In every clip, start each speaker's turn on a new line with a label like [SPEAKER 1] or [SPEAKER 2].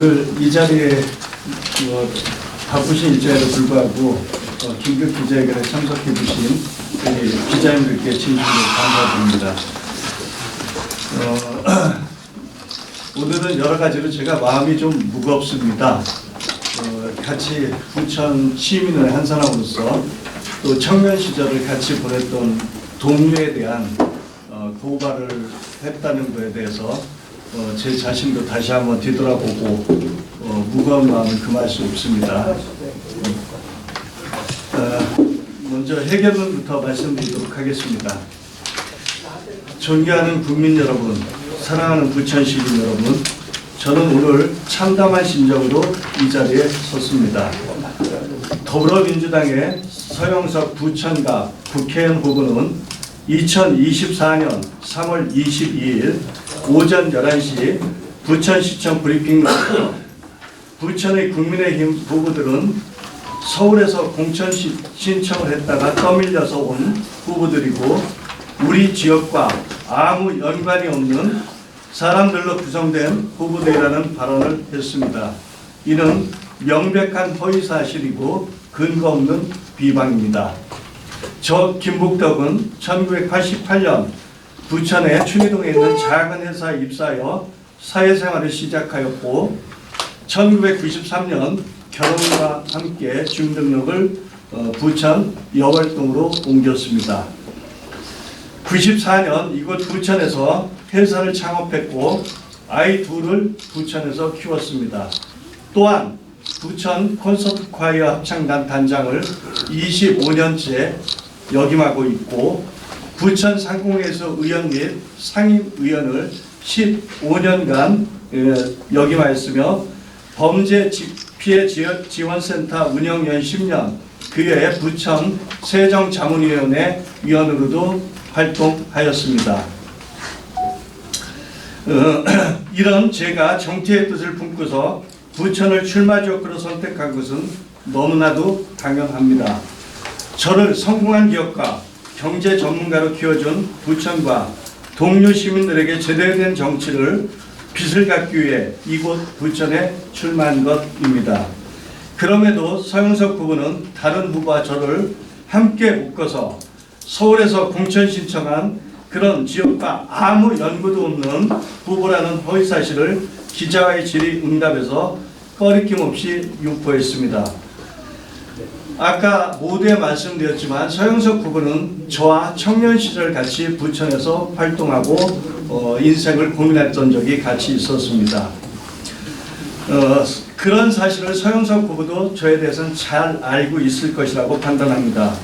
[SPEAKER 1] 그, 이 자리에 뭐, 바쁘신 일자리에 불구하고 어, 긴급 기자회견에 참석해 주신 기자님들께 진심으로 감사드립니다. 어, 오늘은 여러 가지로 제가 마음이 좀 무겁습니다. 어, 같이 부천 시민의 한 사람으로서 또 청년 시절을 같이 보냈던 동료에 대한 어, 고발을 했다는 것에 대해서 어, 제 자신도 다시 한번 뒤돌아보고 어, 무거운 마음을 금할 수 없습니다. 어, 먼저 해결문부터 말씀드리도록 하겠습니다. 존경하는 국민 여러분, 사랑하는 부천 시민 여러분, 저는 오늘 참담한 심정으로 이 자리에 섰습니다. 더불어민주당의 서영석 부천갑 국회의원 후보는 2024년 3월 22일 오전 11시 부천시청 브리핑 부천의 국민의힘 후보들은 서울에서 공천 시- 신청을 했다가 떠밀려서 온 후보들이고 우리 지역과 아무 연관이 없는 사람들로 구성된 후보들이라는 발언을 했습니다. 이는 명백한 허위 사실이고 근거 없는 비방입니다. 저 김복덕은 1988년 부천의 춘희동에 있는 작은 회사에 입사하여 사회생활을 시작하였고 1993년 결혼과 함께 주민등록을 어, 부천 여월동으로 옮겼습니다. 94년 이곳 부천에서 회사를 창업했고 아이 둘을 부천에서 키웠습니다. 또한 부천 콘서트 콰이어 합창단 단장을 25년째 역임하고 있고 부천 상공회에서 의원 및 상임 의원을 15년간 역임하였으며 범죄 지- 피해 지원- 지원센터 운영 연 10년 그 외에 부천 세정자문위원회 위원으로도 활동하였습니다. 어, 이런 제가 정치의 뜻을 품고서 부천을 출마 지역으로 선택한 것은 너무나도 당연합니다. 저를 성공한 기업가, 경제 전문가로 키워준 부천과 동료 시민들에게 제대로 된 정치를 빚을 갚기 위해 이곳 부천에 출마한 것입니다. 그럼에도 서영석 후보는 다른 후보와 저를 함께 묶어서 서울에서 공천 신청한 그런 지역과 아무 연고도 없는 후보라는 허위 사실을 기자와의 질의 응답에서 꺼리낌 없이 유포했습니다. 아까 모두에 말씀드렸지만 서영석 후보는 저와 청년 시절 같이 부천에서 활동하고 어, 인생을 고민했던 적이 같이 있었습니다. 어, 그런 사실을 서영석 후보도 저에 대해서는 잘 알고 있을 것이라고 판단합니다.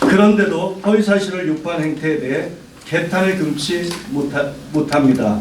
[SPEAKER 1] 그런데도 허위 사실을 유포한 행태에 대해 개탄을 금치 못하, 못합니다.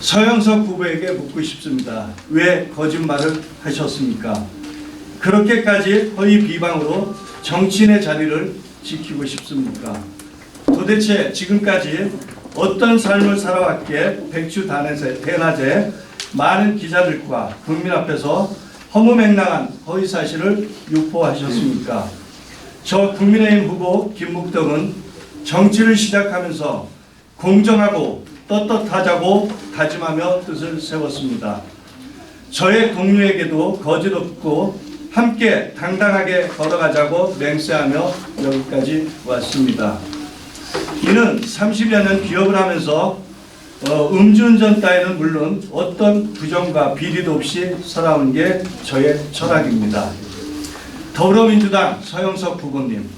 [SPEAKER 1] 서영석 후보에게 묻고 싶습니다. 왜 거짓말을 하셨습니까? 그렇게까지 허위 비방으로 정치인의 자리를 지키고 싶습니까? 도대체 지금까지 어떤 삶을 살아왔기에 백주 단에서 대낮에 많은 기자들과 국민 앞에서 허무맹랑한 허위 사실을 유포하셨습니까? 저 국민의힘 후보 김묵덕은 정치를 시작하면서 공정하고 떳떳하자고 다짐하며 뜻을 세웠습니다. 저의 동료에게도 거짓 없고 함께 당당하게 걸어가자고 맹세하며 여기까지 왔습니다. 이는 30여 년 기업을 하면서 어, 음주운전 따위는 물론 어떤 부정과 비리도 없이 살아온 게 저의 철학입니다. 더불어민주당 서영석 후보님,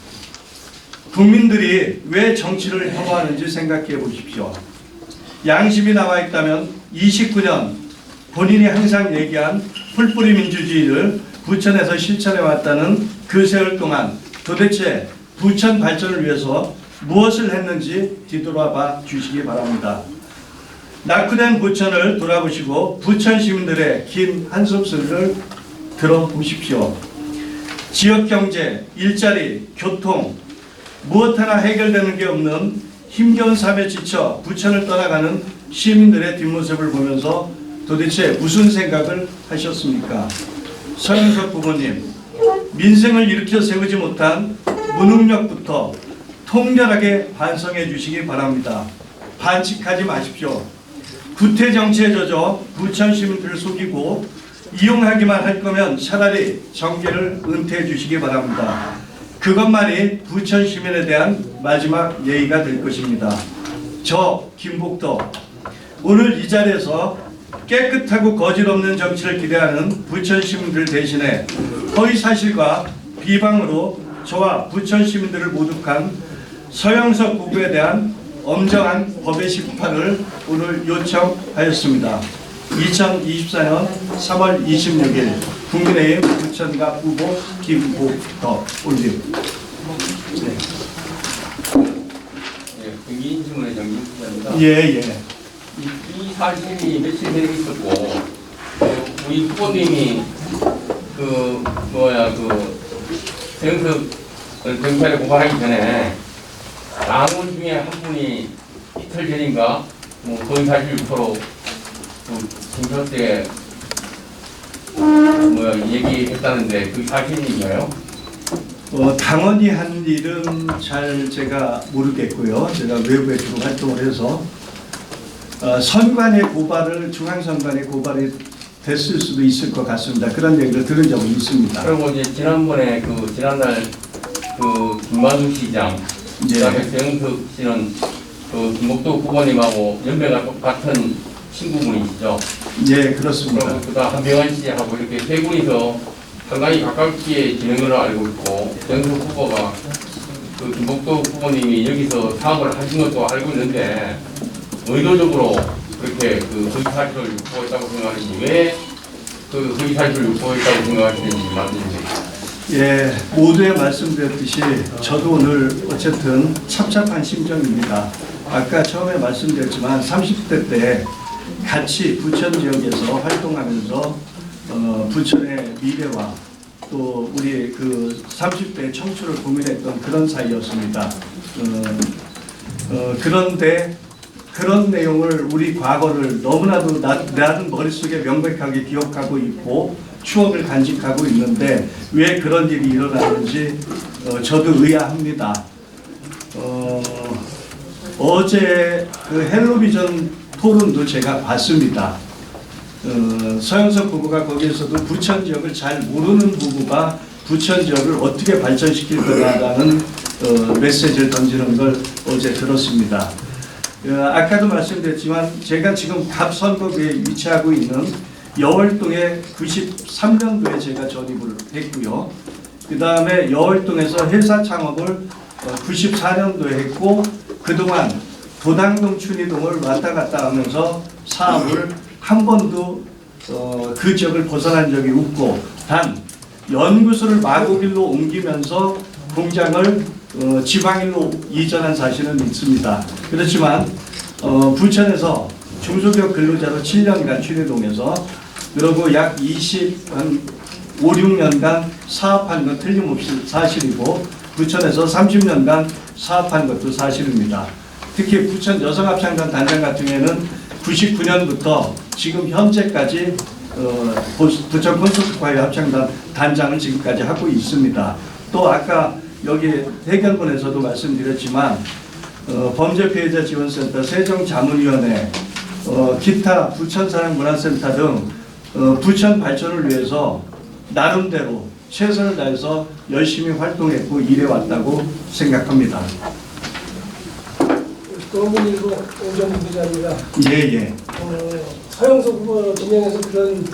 [SPEAKER 1] 국민들이 왜 정치를 혐오하는지 생각해 보십시오. 양심이 남아 있다면 29년 본인이 항상 얘기한 풀뿌리 민주주의를 부천에서 실천해 왔다는 그 세월 동안 도대체 부천 발전을 위해서 무엇을 했는지 뒤돌아봐 주시기 바랍니다. 낙후된 부천을 돌아보시고 부천 시민들의 긴 한숨소리를 들어보십시오. 지역 경제, 일자리, 교통 무엇 하나 해결되는 게 없는 힘겨운 삶에 지쳐 부천을 떠나가는 시민들의 뒷모습을 보면서 도대체 무슨 생각을 하셨습니까? 서영석 부모님, 민생을 일으켜 세우지 못한 무능력부터 통렬하게 반성해 주시기 바랍니다. 반칙하지 마십시오. 구태 정치에 젖어 부천 시민들을 속이고 이용하기만 할 거면 차라리 정계를 은퇴해 주시기 바랍니다. 그것만이 부천 시민에 대한 마지막 예의가 될 것입니다. 저 김복도 오늘 이 자리에서 깨끗하고 거짓 없는 정치를 기대하는 부천 시민들 대신에 허위 사실과 비방으로 저와 부천 시민들을 모독한 서영석 부부에 대한 엄정한 법의 심판을 오늘 요청하였습니다. 2024년 3월 26일 국민의힘 부천갑 후보 김복덕 올림. 네.
[SPEAKER 2] 예, 국민 질문의 정진 기자입니다.
[SPEAKER 1] 예, 예.
[SPEAKER 2] 이, 이 사실이 며칠 전에 있었고 그 우리 후보님이 그 뭐야 그 정석 경찰에 고발하기 전에 당원 중에 한 분이 이틀 전인가 뭐 거의 사실 서로 그 김현 때 뭐야 얘기했다는데 그 사실인가요?
[SPEAKER 1] 어, 당원이 한 일은 잘 제가 모르겠고요. 제가 외부에 주로 활동을 해서 어, 선관의 고발을 중앙선관의 고발이 됐을 수도 있을 것 같습니다. 그런 얘기를 들은 적은 있습니다.
[SPEAKER 2] 그리고 이제 지난번에 그 지난날 그 김만수 시장
[SPEAKER 1] 예.
[SPEAKER 2] 그다음에 정석 씨는 그 김복도 후보님하고 연배가 같은 친구분이시죠.
[SPEAKER 1] 예, 그렇습니다.
[SPEAKER 2] 그다음 한병환 씨하고 이렇게 세 분이서 상당히 가깝게 걸로 알고 있고 정석 후보가 그 김복도 후보님이 여기서 사업을 하신 것도 알고 있는데 의도적으로 그렇게 그 허위 사실을 유포했다고 생각하시니 왜그 허위 사실을 유포했다고 생각하시는지 말씀해
[SPEAKER 1] 예, 모두에 말씀드렸듯이 저도 오늘 어쨌든 찹찹한 심정입니다. 아까 처음에 말씀드렸지만 30대 때 같이 부천 지역에서 활동하면서 어, 부천의 미래와 또 우리 그 30대 청춘을 고민했던 그런 사이였습니다. 어, 어, 그런데 그런 내용을 우리 과거를 너무나도 나, 나는 머릿속에 명백하게 기억하고 있고 추억을 간직하고 있는데 왜 그런 일이 일어나는지 어, 저도 의아합니다. 어, 어제 그 헬로비전 토론도 제가 봤습니다. 어, 서영석 부부가 거기에서도 부천 지역을 잘 모르는 부부가 부천 지역을 어떻게 발전시킬 거다라는 어, 메시지를 던지는 걸 어제 들었습니다. 어, 아까도 말씀드렸지만 제가 지금 갑 선거구에 위치하고 있는 여월동에 93년도에 제가 전입을 했고요. 그 다음에 여월동에서 회사 창업을 94년도에 했고 그동안 도당동 춘희동을 왔다 갔다 하면서 사업을 한 번도 어, 그 지역을 벗어난 적이 없고 단 연구소를 마곡일로 옮기면서 공장을 어, 지방일로 이전한 사실은 있습니다. 그렇지만 어, 부천에서 중소기업 근로자로 7년간 춘희동에서 그리고 약 20, 한 5, 6년간 사업한 건 틀림없이 사실이고 부천에서 30년간 사업한 것도 사실입니다. 특히 부천 여성합창단 단장 같은 경우에는 99년부터 지금 현재까지 어, 부- 부천 콘서트과의 합창단 단장을 지금까지 하고 있습니다. 또 아까 여기 대결본에서도 말씀드렸지만 어, 범죄 피해자 지원센터, 세종자문위원회, 어, 기타 부천사랑문화센터 등 어, 부천 발전을 위해서 나름대로 최선을 다해서 열심히 활동했고 일해왔다고 생각합니다.
[SPEAKER 3] 도문일보 오정부 기자입니다.
[SPEAKER 1] 예, 예.
[SPEAKER 3] 어, 서영석 후보 진영에서 그런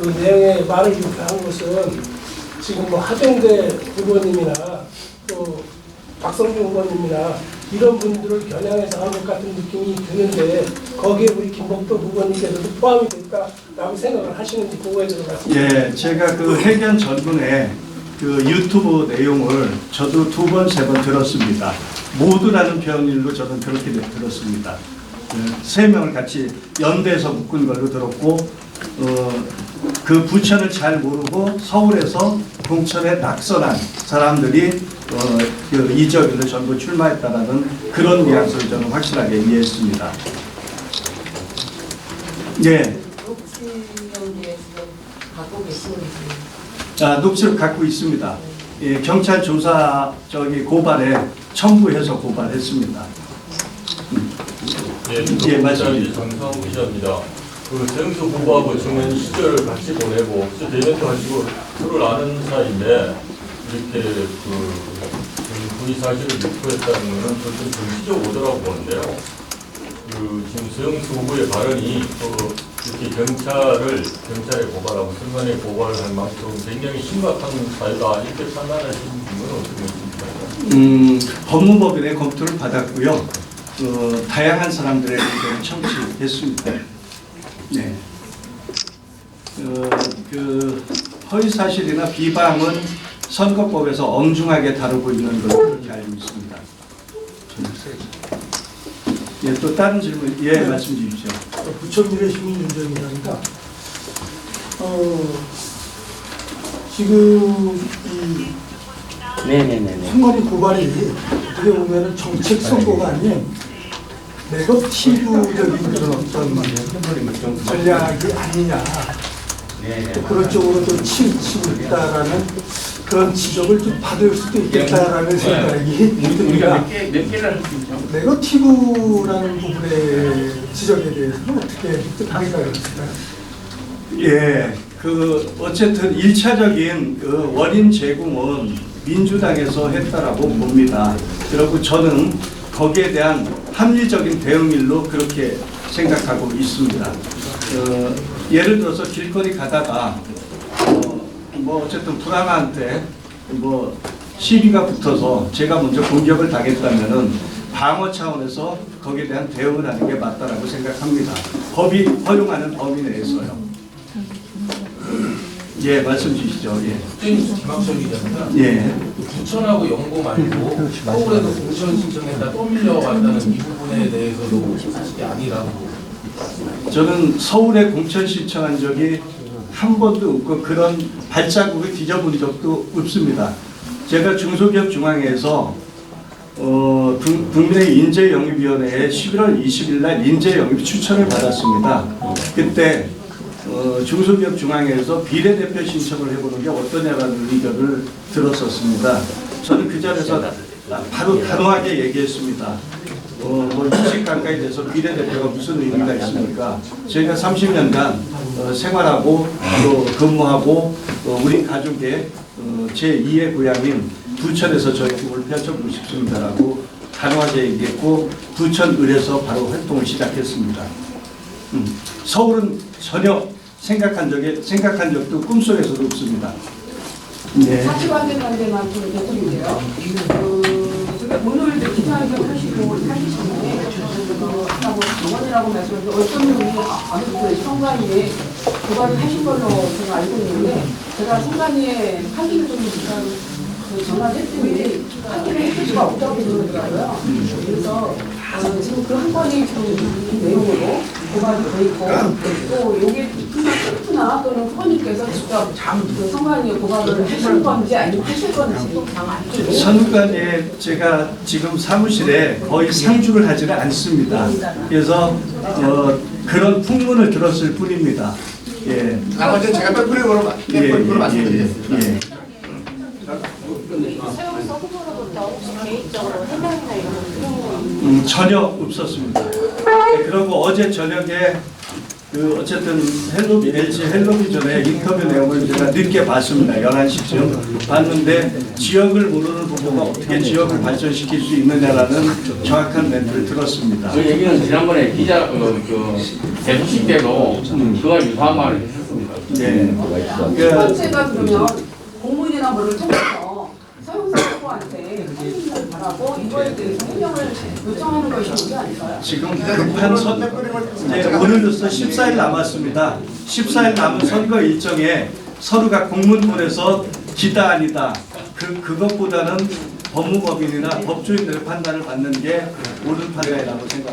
[SPEAKER 3] 그 내용의 말을 유포한 것은 지금 뭐 하정대 후보님이나 또 박성준 후보님이나 이런 분들을 겨냥해서 한 것 같은 느낌이 드는데 거기에 우리 김복도 후보님께서도 포함이 될까라고 생각을 하시는지 그거에 대해서 말씀.
[SPEAKER 1] 예, 제가 그 회견 전분에 그 유튜브 내용을 저도 두 번, 세 번 들었습니다. 모두라는 표현일로 저는 그렇게 들었습니다. 그세 명을 같이 연대해서 묶은 걸로 들었고, 어, 그 부천을 잘 모르고 서울에서 공천에 낙선한 사람들이 어, 그 이적으로 전부 출마했다라는 그런 뉘앙스를 저는 확실하게 이해했습니다. 예. 아, 녹취록 갖고 있습니다. 예, 경찰 조사 저기 고발에 첨부해서 고발했습니다.
[SPEAKER 4] 예,
[SPEAKER 1] 예, 말씀하십시오.
[SPEAKER 4] 정성 기자입니다. 그 정수 후보하고 중년 시절을 같이 보내고 또 대면도 하시고 서로 아는 사이인데 이렇게 그 부의 사실을 유포했다는 것은 어떤 정치적 오더라고 보는데요. 그 지금 서영수 후보의 발언이 또 이렇게 경찰을 경찰에 고발하고 선관에 고발을 할 만큼 굉장히 심각한 사유다 이렇게 판단하시는 분은 어떻게 보십니까?
[SPEAKER 1] 음, 법무법인의 검토를 받았고요. 어, 다양한 사람들의 의견을 청취했습니다. 네. 어, 그 허위 사실이나 비방은 선거법에서 엄중하게 다루고 있는 것으로 그렇게 알고 있습니다. 예, 또 다른 질문, 예, 말씀 주십시오.
[SPEAKER 5] 부천미래 시민 윤정이라니까 어 지금 이
[SPEAKER 6] 네네네네.
[SPEAKER 5] 선거리 고발이 어떻게 보면은 정책 선거가 아닌 네거티브적인 그런 어떤 전략이 아니냐 또 그런 쪽으로 좀 치우치고 있다라는 그런 지적을 좀 받을 수도 있겠다라는 생각이
[SPEAKER 2] 우리가
[SPEAKER 5] 듭니다.
[SPEAKER 2] 몇, 개, 몇 개를 할 수 있죠?
[SPEAKER 5] 네거티브라는 부분의 지적에 대해서는 어떻게 생각하십니까?
[SPEAKER 1] 예, 그 어쨌든 일차적인 그 원인 제공은 민주당에서 했다라고 봅니다. 그리고 저는 거기에 대한 합리적인 대응일로 그렇게 생각하고 있습니다. 어, 예를 들어서 길거리 가다가 어, 뭐 어쨌든 불안한테 뭐 시비가 붙어서 제가 먼저 공격을 당했다면은 방어 차원에서 거기에 대한 대응을 하는 게 맞다라고 생각합니다. 법이 허용하는 범위 내에서요. 예, 말씀 주시죠. 예.
[SPEAKER 7] 국정이 기막적이잖아요.
[SPEAKER 1] 예.
[SPEAKER 7] 부천하고 연고 말고 서울에도 공천 신청했다 또 밀려 왔다는 이 부분에 대해서도 사실이 아니라고
[SPEAKER 1] 저는 서울에 공천 신청한 적이 한 번도 없고 그런 발자국을 뒤져본 적도 없습니다. 제가 중소기업 중앙회에서 어, 국- 국민의 인재영입위원회에 11월 20일 날 인재영입 추천을 받았습니다. 그때 어, 중소기업 중앙회에서 비례대표 신청을 해보는 게 어떠냐라는 의견을 들었었습니다. 저는 그 자리에서 바로 단호하게 얘기했습니다. 어, 뭐20 가까이 돼서 비례대표가 무슨 의미가 있습니까? 저희가 30년간 어, 생활하고 또 근무하고 또 우리 가족의 어, 제2의 고향인 부천에서 저희 꿈을 펼쳐보고 싶습니다라고 단호하게 얘기했고 부천을에서 바로 활동을 시작했습니다. 음, 서울은 전혀 생각한 적이 생각한 적도 꿈속에서도 없습니다. 네.
[SPEAKER 8] 사실관계만데만 좀 여쭤볼게요. 그, 지금 오늘 이제 기자회견 하시고 그 아까 뭐 당원이라고 말씀하셨는데 어떤 분이 아, 아무튼 선관위에 고발을 하신 걸로 제가 알고 있는데 제가 선관위에 확인을 좀 일단 그 전화를 했더니 확인을 해줄 수가 없다고 그러더라고요. 그래서 어, 지금 그 한 건이 좀 내용으로 고발이 돼 있고 또 이게 나 또는 후보님께서 직접 그 선관위에 고발을 하신 건지 아니면 하실 건지 좀
[SPEAKER 1] 선관에 제가 지금 사무실에 거의 상주를 하지는 않습니다. 그래서 어, 그런 풍문을 들었을 뿐입니다. 예.
[SPEAKER 9] 나머지 제가 빼뿌리로
[SPEAKER 1] 예, 예,
[SPEAKER 9] 빼뿌리로
[SPEAKER 1] 예,
[SPEAKER 9] 말씀드리겠습니다.
[SPEAKER 1] 예.
[SPEAKER 10] 서영석 후보로부터 혹시 개인적으로 해명이나 이런 거 필요한 거
[SPEAKER 1] 음, 전혀 없었습니다. 네, 그리고 어제 저녁에 그 어쨌든 헬로 LG 헬로비전의 인터뷰 내용을 제가 늦게 봤습니다. 11시쯤 봤는데 지역을 모르는 후보가 어떻게 지역을 발전시킬 수 있느냐라는 정확한 멘트를 들었습니다.
[SPEAKER 2] 그 얘기는 지난번에 기자 그, 그 개소식 때도 그와 유사한 말을 했었습니다.
[SPEAKER 1] 네.
[SPEAKER 8] 첫
[SPEAKER 1] 그,
[SPEAKER 8] 번째가 그러면 공무원이나 뭐를 통해서 서영석 후보한테 바라고 이거에 대해서 해명을 요청하는 것이 문제 아닐까요?
[SPEAKER 1] 지금 급한 선, 이제 오늘로써 14일 남았습니다. 14일 남은 선거 일정에 서류가 공문본에서 기다 아니다. 그, 그것보다는 법무법인이나 법조인들의 판단을 받는 게 옳은 판단이라고 생각합니다.